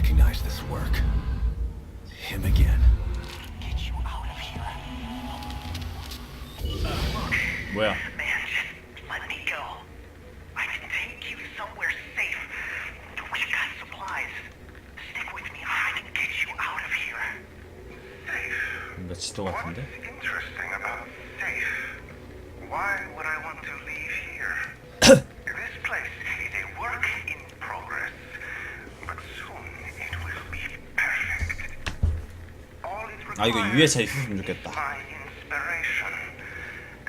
recognize this work. Him again. Get you out of here. Uh, well. Man, just let me go. I can take you somewhere safe. We've got supplies. Stick with me. I can get you out of here. Safe. Let's do it. 아 이거 requires 유해차 있었으면 좋겠다.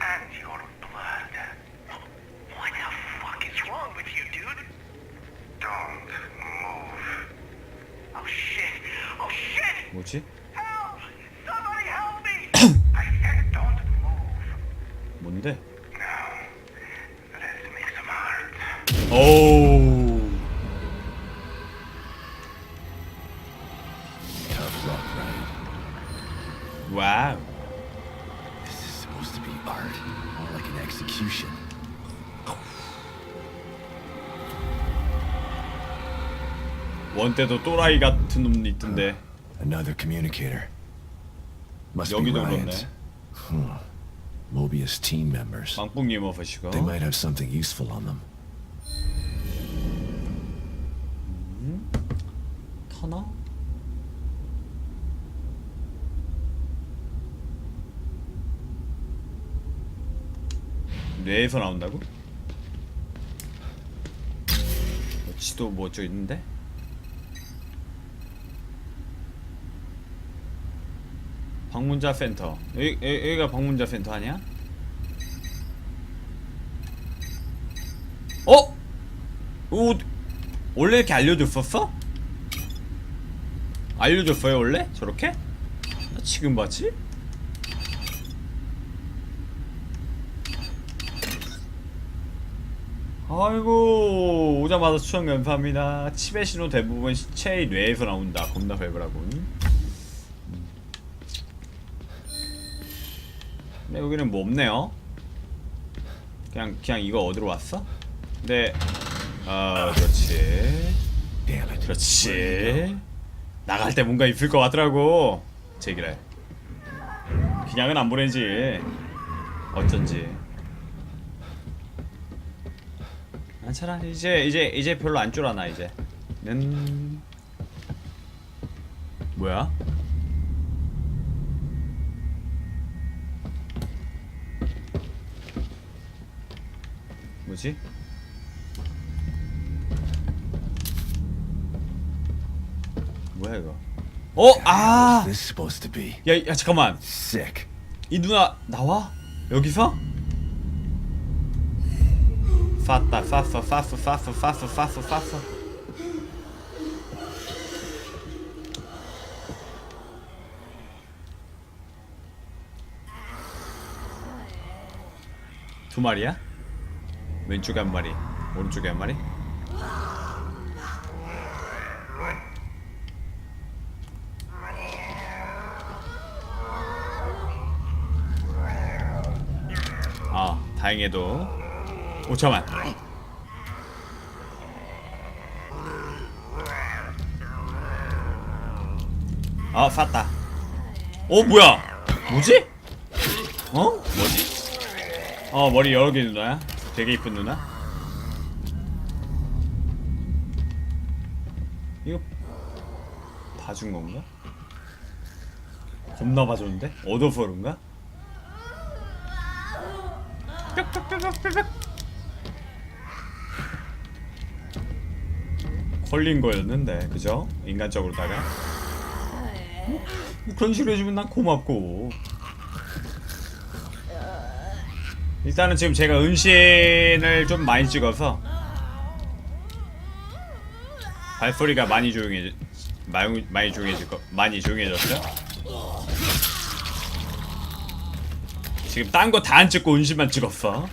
and your blood. 원 때도 또라이 같은 놈 있던데. Another communicator. Must be 여기도 Ryan's. 그렇네. Mobius team members. 빵뿡님 어서시고. They might have something useful on them. 터너? 뇌에서 나온다고? 뭐 지도 뭐저 있는데? 방문자 센터 여기, 여기, 여기가 방문자 센터 아니야? 어? 오, 원래 이렇게 알려줬었어? 알려줬어요 원래? 저렇게? 나 지금 봤지? 아이고 오자마자 추천 감사합니다 칩의 신호 대부분 시체의 뇌에서 나온다 겁나 발굴하군 근데 여기는 뭐 없네요. 그냥 그냥 이거 얻으러 왔어? 네. 아, 그렇지. 그렇지. 나갈 때 뭔가 있을 것 같더라고. 제기래 그냥은 안 보내지. 어쩐지. 괜찮아 이제 이제 이제 별로 안 쫄아나 이제 는 뭐야? 뭐지? 뭐야 이거? 어? 아! 야, 야 잠깐만 Sick. 이 누나 나와? 여기서? 쌌다 쌌어 쌌어 쌌어 쌌어 쌌어 쌌어 두 마리야? 왼쪽에 한 마리 오른쪽에 한 마리? 아 다행히도 오 잠만 아 쌌다 어 뭐야 뭐지? 어? 뭐지? 어 머리 여러 개 누나야 되게 이쁜 누나 이거 봐준 건가? 겁나 봐줬는데? 뿅뿅뿅뿅뿅 걸린 거였는데 그죠? 인간적으로다가 뭐, 뭐 그런 식으로 해주면 난 고맙고 일단은 지금 제가 은신을 좀 많이 찍어서 발소리가 많이 조용해지 많이, 많이 조용해질 거 많이 조용해졌어요? 지금 딴 거 다 안 찍고 은신만 찍었어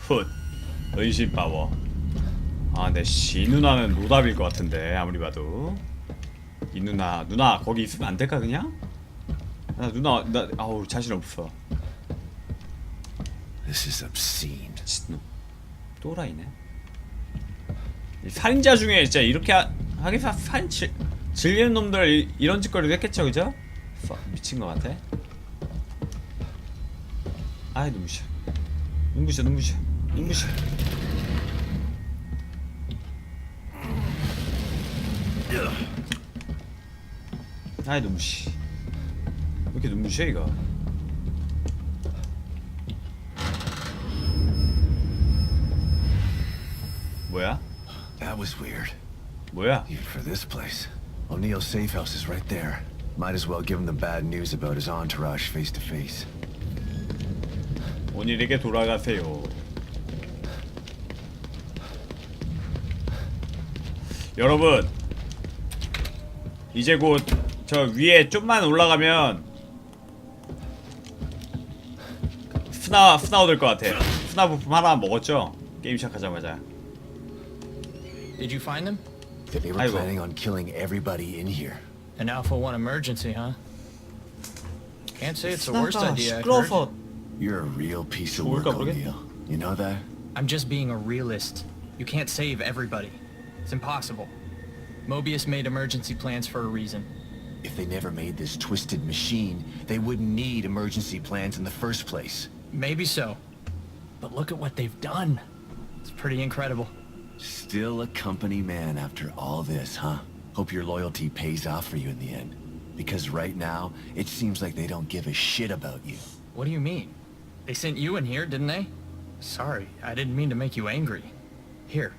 훗 은신 파워 아내 시 누나는 노답일 것 같은데 아무리 봐도 이 누나 누나 거기 있으면 안 될까 그냥? 나 누나 나 아우 자신 없어. This is obscene. 미친놈 또라이네. 이 살인자 중에 진짜 이렇게 하, 하기사 살인 질, 질리는 놈들 이, 이런 짓거리도 했겠죠 그죠? 파- 미친 것 같아. 아이 눈부셔. 눈부셔 눈부셔. 눈부셔. 아이 눈부시. 왜 이렇게 눈부셔 이거 뭐야? That was weird. 뭐야? Even for this place. O'Neill's safe house is right there. Might as well give him the bad news about his entourage face to face. 오늘에게 돌아가세요. 여러분, 이제 곧 저 위에 좀만 올라가면 스나 스나 얻을 것 같아. 스나 부품 하나 먹었죠? 게임 시작하자마자. Did you find them? They were 아이고. planning on killing everybody in here. An Alpha 1 emergency, huh? Can't say it's the worst idea I've heard. 시끄러워서 You're a real piece of work, 좋을까 모르겠- O'Neill. You know that? I'm just being a realist. You can't save everybody. It's impossible. Mobius made emergency plans for a reason. If they never made this twisted machine, they wouldn't need emergency plans in the first place. Maybe so. But look at what they've done. It's pretty incredible. Still a company man after all this, huh? Hope your loyalty pays off for you in the end. Because right now, it seems like they don't give a shit about you. What do you mean? They sent you in here, didn't they? Sorry, I didn't mean to make you angry. Here,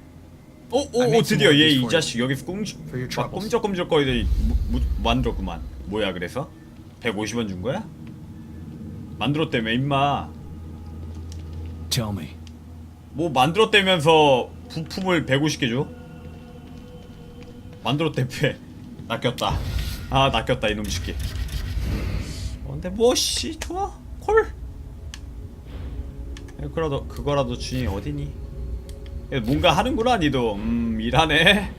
오, 오, 오, 드디어 얘 이 자식 여기서 your 막. 꼼적꼼적거리더니 무- 무- 만들었구만. 뭐야 그래서? 150원 준 거야? 만들었다며 임마. Tell me, 뭐 만들었다면서 부품을 150개 줘? 만들었다며. 낚였다. 아 낚였다 이놈 새끼. 어, 근데 뭐씨 좋아 콜? 야, 그라도 그거라도 주니 어디니? 야, 뭔가 하는구나 니도. 음 일하네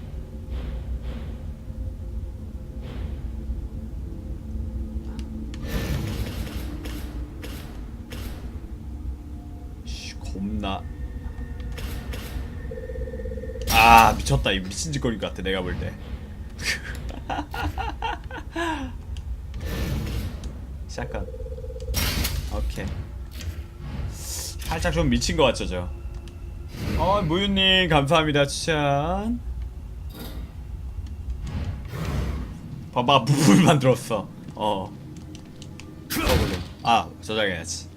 아 미쳤다. 이 미친 짓거리 같아 내가 볼때. 샷건 오케이. 살짝 좀 미친 것 같죠 저? 어, 무윤님 감사합니다 추천. 봐봐 부분 만들었어. 어. 저걸로 아 저장해야지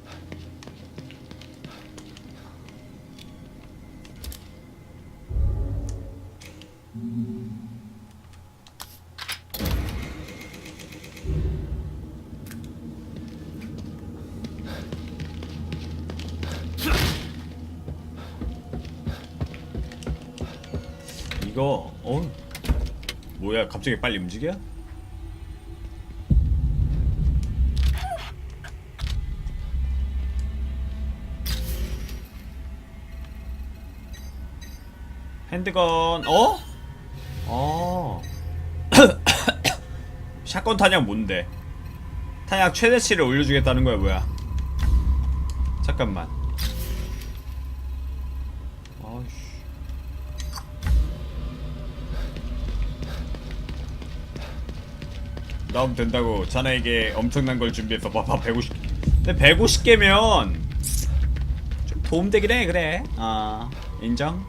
갑자기 빨리 움직여? 핸드건 어? 어 샷건 탄약 뭔데? 탄약 최대치를 올려주겠다는 거야 뭐야? 잠깐만 나오면 된다고 자네에게 엄청난 걸 준비해서 봐봐 150 근데 150개면 좀 도움되긴 해 그래. 아 인정?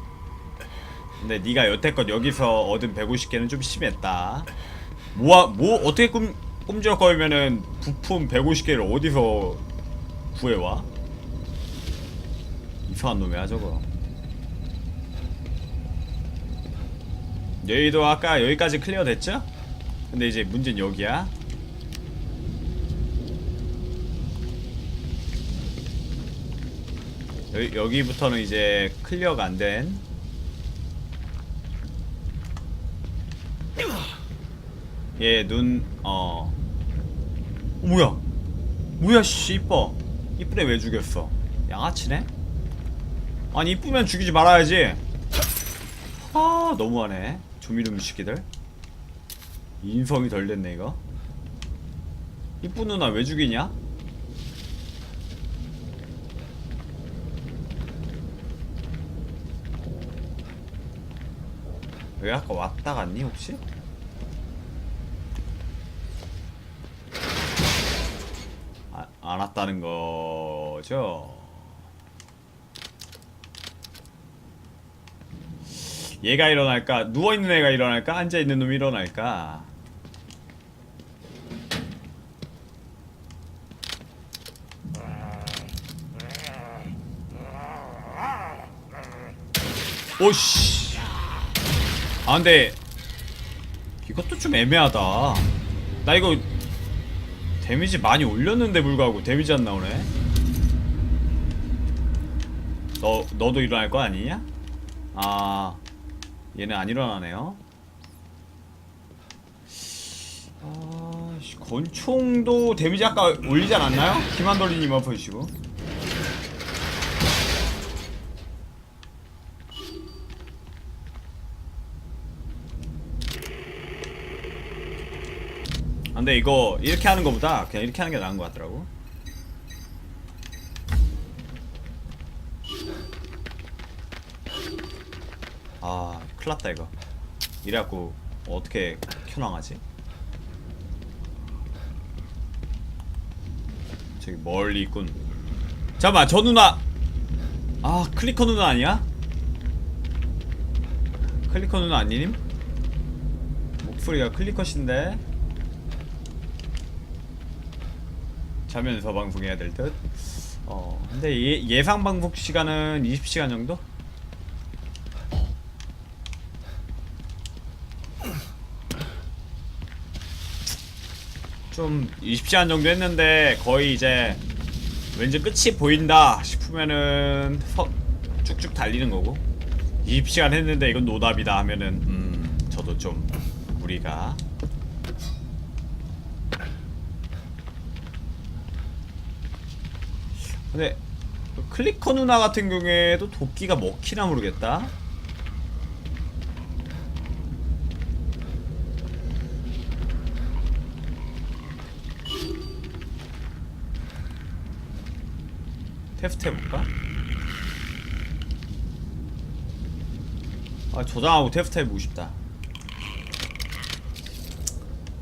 근데 네가 여태껏 여기서 얻은 150개는 좀 심했다. 뭐야 뭐 어떻게 꿈 꿈쩍거리면은 부품 150개를 어디서 구해와? 이상한 놈이야 저거. 여기도 아까 여기까지 클리어 됐죠? 근데 이제 문제는 여기야. 여기, 여기부터는 이제 클리어가 안 된. 얘 눈, 어. 어, 뭐야? 뭐야, 씨, 이뻐. 이쁘네, 왜 죽였어? 양아치네? 아니, 이쁘면 죽이지 말아야지. 아, 너무하네. 조미료미 시키들. 인성이 덜 됐네 이거 이쁜 누나 왜 죽이냐? 왜 아까 왔다 갔니 혹시? 아, 안 왔다는 거죠? 얘가 일어날까? 누워있는 애가 일어날까? 앉아있는 놈이 일어날까? 오씨. 아 근데 이것도 좀 애매하다. 나 이거 데미지 많이 올렸는데 불구하고 데미지 안 나오네. 너, 너도 일어날 거 아니냐? 아 얘는 안 일어나네요. 아, 씨, 권총도 데미지 아까 올리지 않았나요? 김한돌리님 보시고 근데 이거 이렇게 하는 것보다 그냥 이렇게 하는 게 나은 것 같더라고. 아, 큰일 났다 이거. 이래갖고 어떻게 켜나가지? 저기 멀리 있군. 잠깐만, 저 누나! 아, 클리커 누나 아니야? 클리커 누나 아니님? 목소리가 클리컷인데 자면서 방송해야 될 듯. 어, 근데 예, 예상 방송 시간은 20시간 정도? 좀 20시간 정도 했는데 거의 이제 왠지 끝이 보인다 싶으면은 서, 쭉쭉 달리는 거고 20시간 했는데 이건 노답이다 하면은 음 저도 좀 우리가 근데 클리커 누나 같은 경우에도 도끼가 먹히나 모르겠다. 테스트 해볼까? 아 저장하고 테스트 해보고 싶다.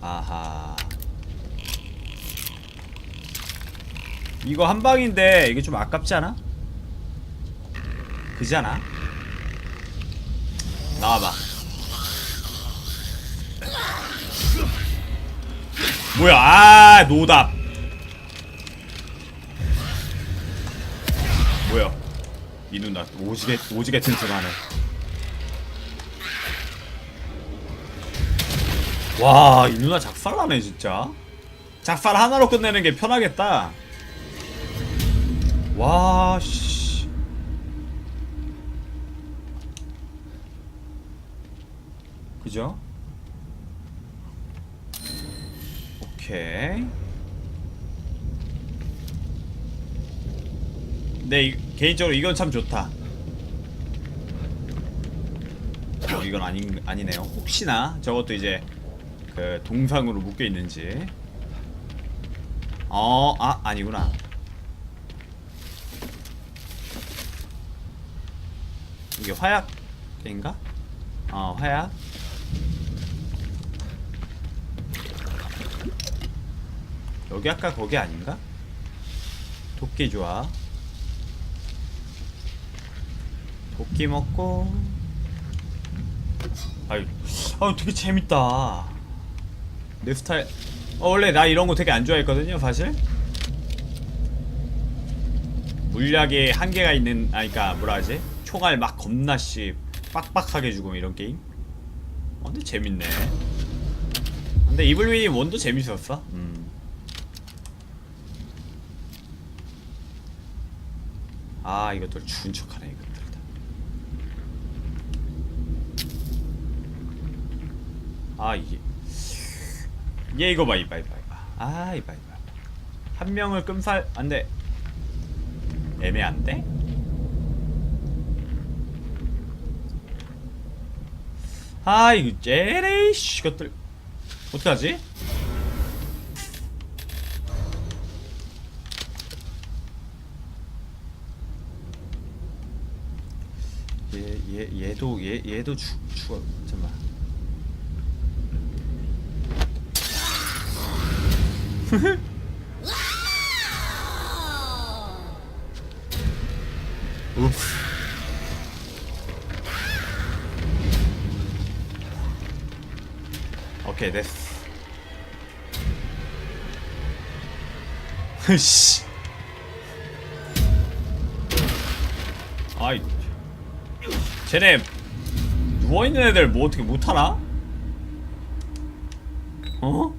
아하. 이거 한 방인데 이게 좀 아깝지 않아? 그지 않아? 나와봐. 뭐야? 아 노답. 뭐야? 이 누나 오지게 오지게 튼튼하네. 와이 누나 작살나네 진짜. 작살 하나로 끝내는 게 편하겠다 와, 씨. 그죠? 오케이. 네, 이- 개인적으로 이건 참 좋다. 어, 이건 아니, 아니네요. 혹시나 저것도 이제 그 동상으로 묶여 있는지. 어, 아, 아니구나. 이게 화약인가? 어 화약. 여기 아까 거기 아닌가? 도끼 좋아 도끼 먹고. 아유 아유 되게 재밌다. 내 스타일. 어 원래 나 이런 거 되게 안 좋아했거든요 사실. 물약에 한계가 있는 아니까 뭐라 하지 총알 막 겁나 씨 빡빡하게 주고 이런 게임? 어, 근데 재밌네. 근데 이블윈이 원도 재밌었어? 음. 아 이것들 추운 척하네 다. 아 이게. 얘 이거 봐 이봐 이봐 이봐. 아 이봐 이봐. 한 명을 끔살 안돼. 애매한데? 아 이거 쟤레이씨 이것들 어떡하지? 얘, 얘, 얘도 얘, 얘도 죽 죽어 잠깐만. 읍스. 오케이 됐어. 씨. 아이. 쟤네 누워있는 애들 뭐 어떻게 못하나? 어?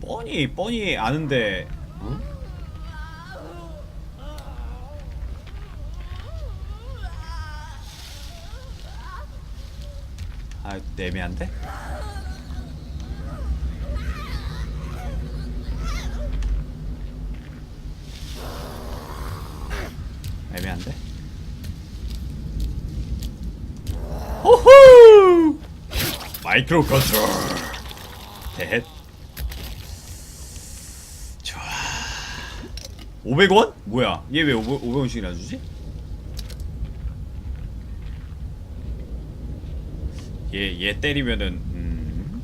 뻔히 뻔히 아는데 어? 아 애매한데? 애매한데? 호호! 마이크로 컨트롤 대헷 좋아 500원? 뭐야 얘 왜 500원씩이나 주지? 얘, 얘 때리면은 음.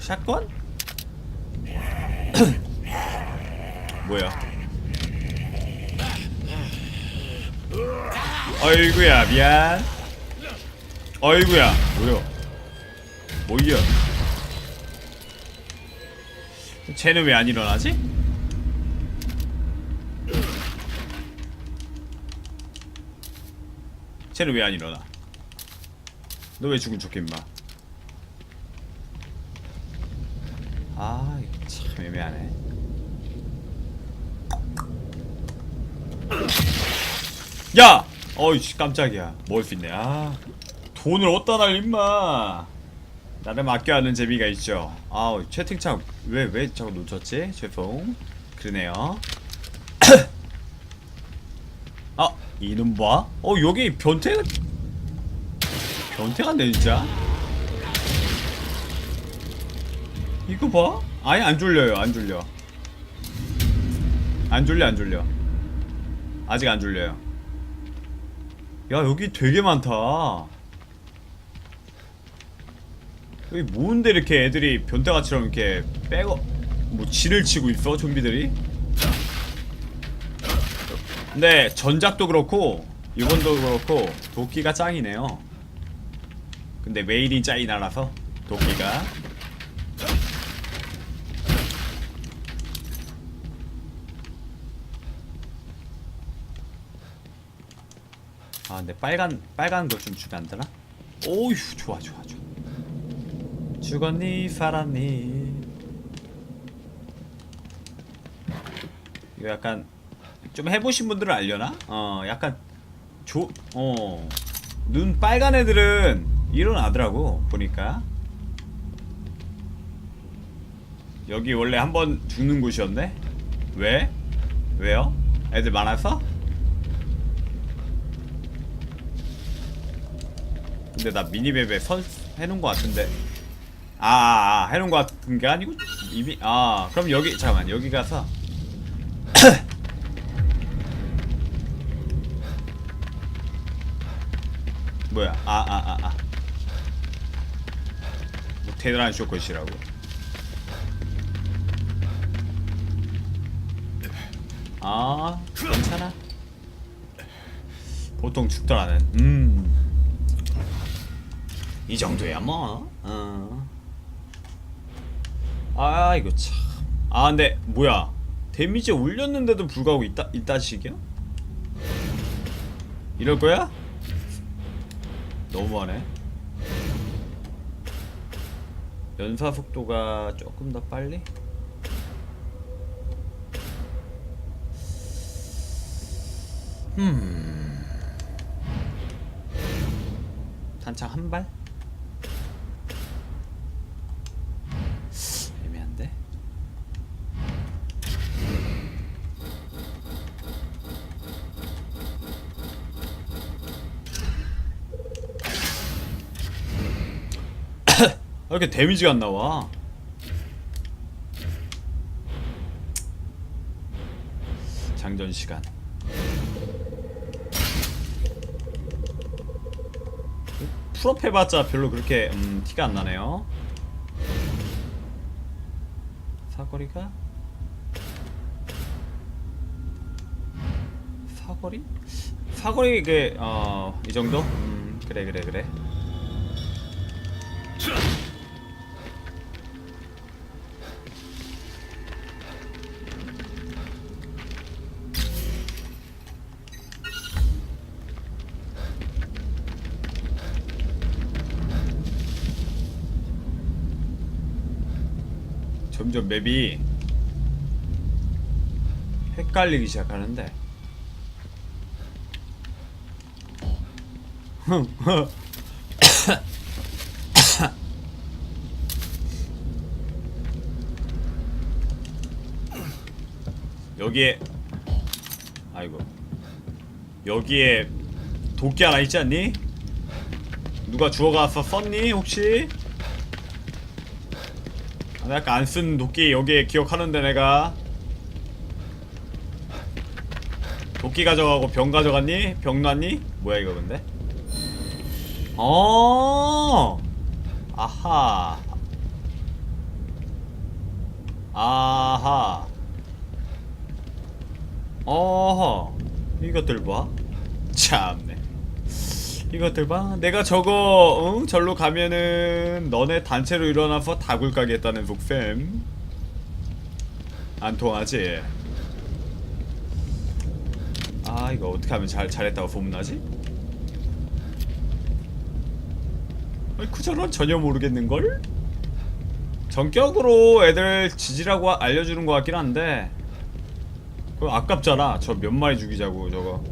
샷건? 뭐야? 어이구야 미안. 어이구야 뭐야? 뭐야? 쟤는 왜 안 일어나지? 쟤는 왜 안 일어나? 너 왜 죽은 척해 임마? 아, 이거 참 애매하네. 야! 어이씨, 깜짝이야. 먹을 수 있네. 아, 돈을 어디다 날, 임마. 나름 아껴 하는 재미가 있죠. 아우, 채팅창 왜, 왜 자꾸 놓쳤지? 죄송. 그러네요. 아, 이놈 봐? 어, 여기 변태, 변태 같네, 진짜. 이거 봐? 아예 안 졸려요 안 졸려 안 졸려 안 졸려 아직 안 졸려요 야 여기 되게 많다 여기 뭔데 이렇게 애들이 변태가처럼 이렇게 빼고 뭐 진을 치고 있어 좀비들이 근데 전작도 그렇고 이번도 그렇고 도끼가 짱이네요. 근데 메일이 짱이 날아서 도끼가. 아 근데 빨간 빨간 거좀 주면 안 되나? 오휴 좋아 좋아 좋아. 죽었니 살았니? 이거 약간 좀 해보신 분들은 알려나? 어 약간 조 어 눈 빨간 애들은 일어나더라고 보니까 여기 원래 한 번 죽는 곳이었네? 왜? 왜요? 애들 많아서? 근데 나 미니맵에 선 해놓은 것 같은데 아, 아, 아 해놓은 것 같은 게 아니고 이미 아 그럼 여기 잠깐만 여기 가서 뭐야 아 아 아아 뭐 테드란 쇼컷이라고 아 괜찮아 보통 죽더라는 음이 정도야 뭐. 어. 아 이거 참. 아 근데 뭐야? 데미지 올렸는데도 불구하고 이따 이따식이야? 이럴 거야? 너무하네. 연사 속도가 조금 더 빨리? 음. 단창 한 발? 애매한데? 왜 이렇게 데미지가 안 나와? 장전 시간. 풀업 해봤자 별로 그렇게 음, 티가 안 나네요. 사거리가 사거리? 사거리 그어이 정도? 음 그래 그래 그래. 점점 맵이 헷갈리기 시작하는데 여기에 아이고 여기에 도끼 하나 있지 않니? 누가 주워가서 썼니 혹시? 아, 나 아까 안 쓴 도끼 여기에 기억하는데 내가. 도끼 가져가고 병 가져갔니? 병 놨니? 뭐야 이거 근데? 어! 아하. 아하. 어허. 이것들 봐 참네 이것들 봐 내가 저거 응? 절로 가면은 너네 단체로 일어나서 다굴 가겠다는 속셈 안 통하지? 아 이거 어떻게 하면 잘, 잘했다고 소문나지? 아이 그 저런 전혀 모르겠는걸? 전격으로 애들 지지라고 아- 알려주는 것 같긴 한데 그거 아깝잖아 저 몇 마리 죽이자고 저거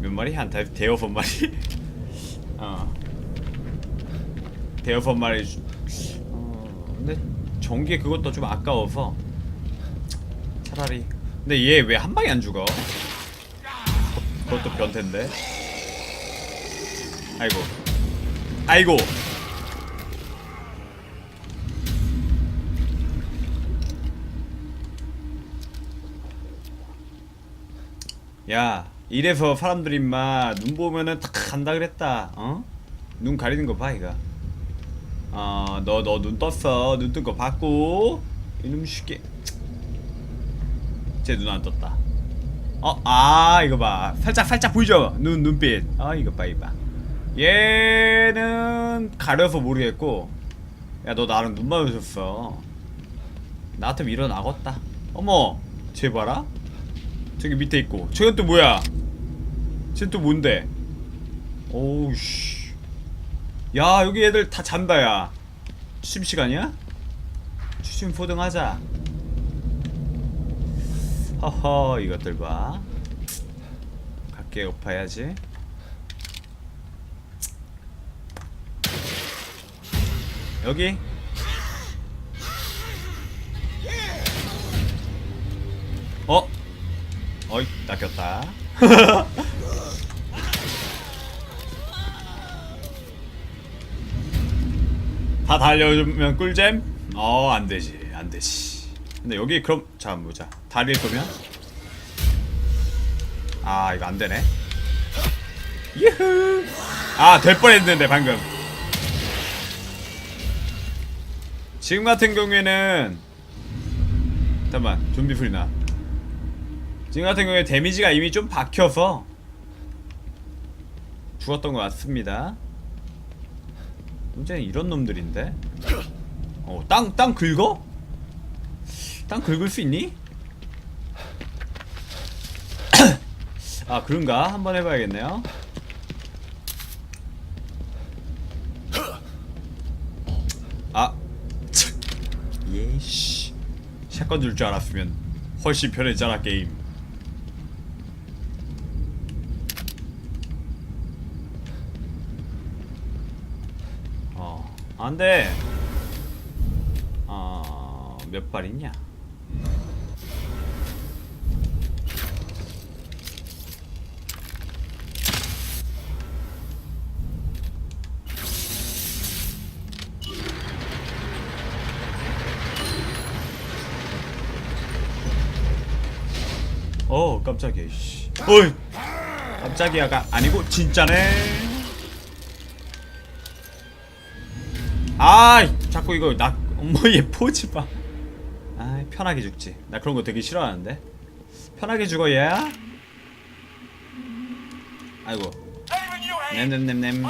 몇 마리? 한 대- 대여섯 마리? 어 대여섯 마리 주... 어... 근데 전기 그것도 좀 아까워서. 차라리. 근데 얘 왜 한 방에 안 죽어? 그것도 변태인데. 아이고. 아이고. 야 이래서 사람들이 인마 눈 보면은 탁 간다 그랬다 어? 눈 가리는 거 봐 이거 어 너 너 눈 떴어 눈 뜬 거 봤고 이놈 쉽게 쟤눈안 떴다 어, 아, 이거 봐. 살짝, 살짝 보이죠? 눈, 눈빛. 아, 이거 봐, 이거 봐. 얘는 가려서 모르겠고. 야, 너 나랑 눈 마주쳤어. 나 같으면 일어나겠다. 어머, 쟤 봐라. 저기 밑에 있고. 저건 또 뭐야? 쟤는 또 뭔데? 오우, 씨. 야, 여기 애들 다 잔다, 야. 취침 시간이야? 취침 포등하자. 허허 이것들 봐 각계 엎어야지 여기 어? 어이 낚였다 다 달려주면 꿀잼? 어 안되지 안되지. 근데 여기 그럼 자 보자. 다리를 쏘면? 아 이거 안되네. 유후! 아될 뻔했는데 방금. 지금 같은 경우에는 잠깐만 좀비 풀이 나. 지금 같은 경우에 데미지가 이미 좀 박혀서 죽었던 것 같습니다 문제는 이런 놈들인데 어, 땅, 땅 긁어? 땅 긁을 수 있니? 아 그런가? 한번 해봐야겠네요 아 참. 예씨 샷건 줄 줄 알았으면 훨씬 편했잖아 게임 안돼 어몇 발있냐? 어 깜짝이야 씨. 어이 깜짝이야가 아니고 진짜네. 아 자꾸 이거 나 엄마 얘 포즈 봐 아 편하게 죽지. 나 그런 거 되게 싫어하는데. 편하게 죽어 얘야. 아이고. 냄냄냄냄.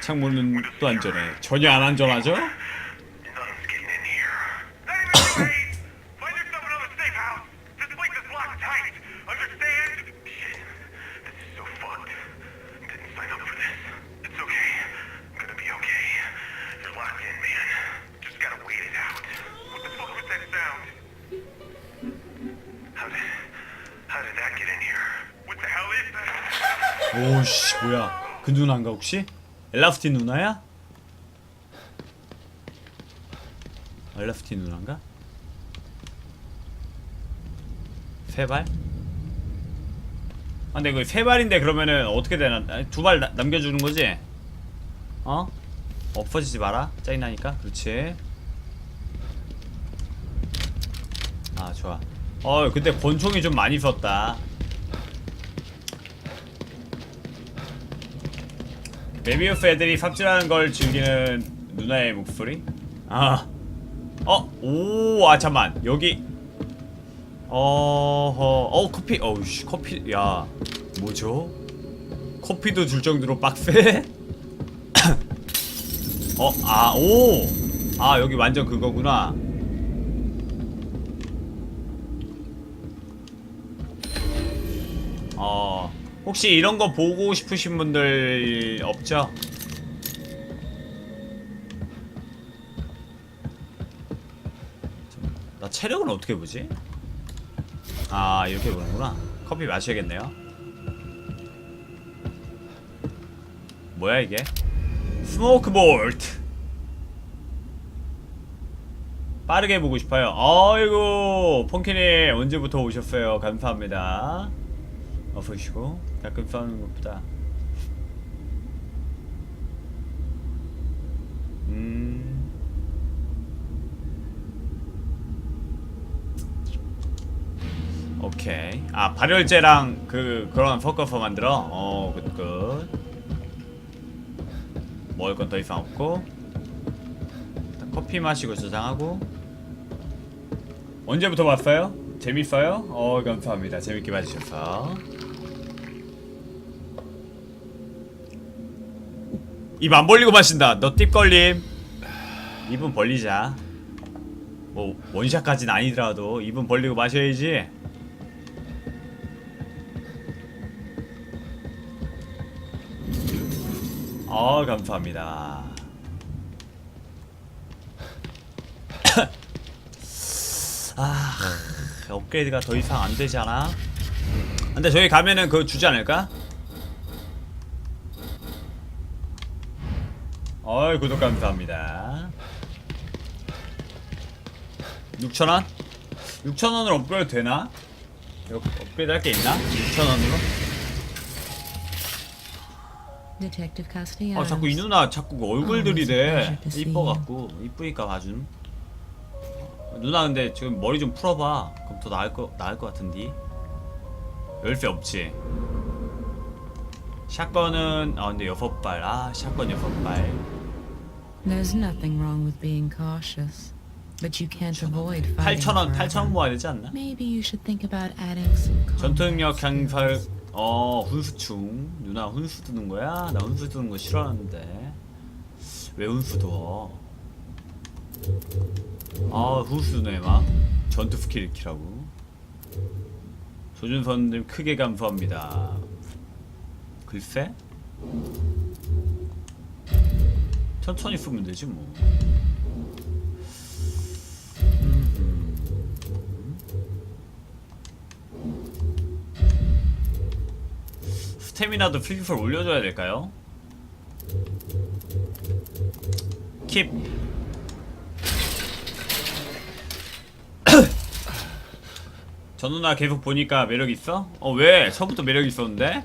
창문은 또 안전해. 전혀 안 안전하죠? Nothing's getting in here. Not even afraid. Find yourself another safe house. This place is locked tight. Understand? Shit. This is so fucked. Didn't sign up for this. It's okay. Gonna be okay. You're locked in, man. Just gotta wait it out. What the fuck was that sound? How did... How did that get in here? What the hell is that? 오씨 뭐야 그 누나인가 혹시? 엘라스틴 누나야? 엘라스틴 누나인가? 세 발? 아 근데 그세 발인데 그러면은 어떻게 되나 두 발 남겨주는 거지? 어? 없어지지 마라 짜증나니까 그렇지 아 좋아 어 근데 권총이 좀 많이 썼다 메비우스 애들이 삽질하는 걸 즐기는 누나의 목소리? 아, 어, 오, 아 잠만 여기, 어허, 어 커피, 어우씨 커피, 야, 뭐죠? 커피도 줄 정도로 빡세? 어, 아, 오, 아 여기 완전 그거구나. 어, 혹시 이런 거 보고 싶으신 분들 없죠? 나 체력은 어떻게 보지? 아 이렇게 보는구나. 커피 마셔야겠네요. 뭐야 이게? 스모크 볼트. 빠르게 보고 싶어요. 아이고 펑키님 언제부터 오셨어요? 감사합니다. 어서오시고 가끔 싸우는 것보다. 음. 오케이. 아 발열제랑 그 그런 섞어서 만들어? 어 굿굿. 먹을 건 더 이상 없고. 커피 마시고 저장하고. 언제부터 봤어요? 재밌어요? 어 감사합니다. 재밌게 봐주셔서 입 안 벌리고 마신다. 너띠 걸림. 입은 벌리자. 뭐 원샷까지는 아니더라도 입은 벌리고 마셔야지. 어 감사합니다. 아 업그레이드가 더 이상 안 되지 않아? 근데 저기 가면은 그거 주지 않을까? 어이 구독 감사합니다 6천원? 6천원으로 업그레이드 되나? 업- 업그레이드 할 게 있나? 6천원으로? Detective Castellanos. 아 자꾸 이 누나 자꾸 그 얼굴 어, 들이대 it's a pleasure to see 이뻐갖고 이쁘니까 봐줌 누나 근데 지금 머리 좀 풀어봐 그럼 더 나을 거 나을 것 같은데 열쇠 없지 샷건은 아 근데 여섯 발 아 샷건 여섯 발 There's nothing wrong with being cautious, but you can't avoid fighting 8,000원 8,000원 forever. 모아야 되지 않나? Maybe you should think about adding some 향살 skills. 어 훈수충 누나 훈수 두는 거야? 나 훈수 두는 거 싫어하는데 왜 훈수 둬? 아 훈수 두네 막 전투 스킬 익히라고 조준선님 크게 감사합니다 글쎄? 천천히 쓰면 되지 뭐 스태미나도 필기풀 올려줘야 될까요? 킵 저 누나 계속 보니까 매력 있어? 어 왜? 처음부터 매력 있었는데?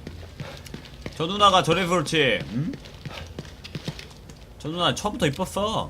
저 누나가 저래서 그렇지 응? 저 누나 처음부터 이뻤어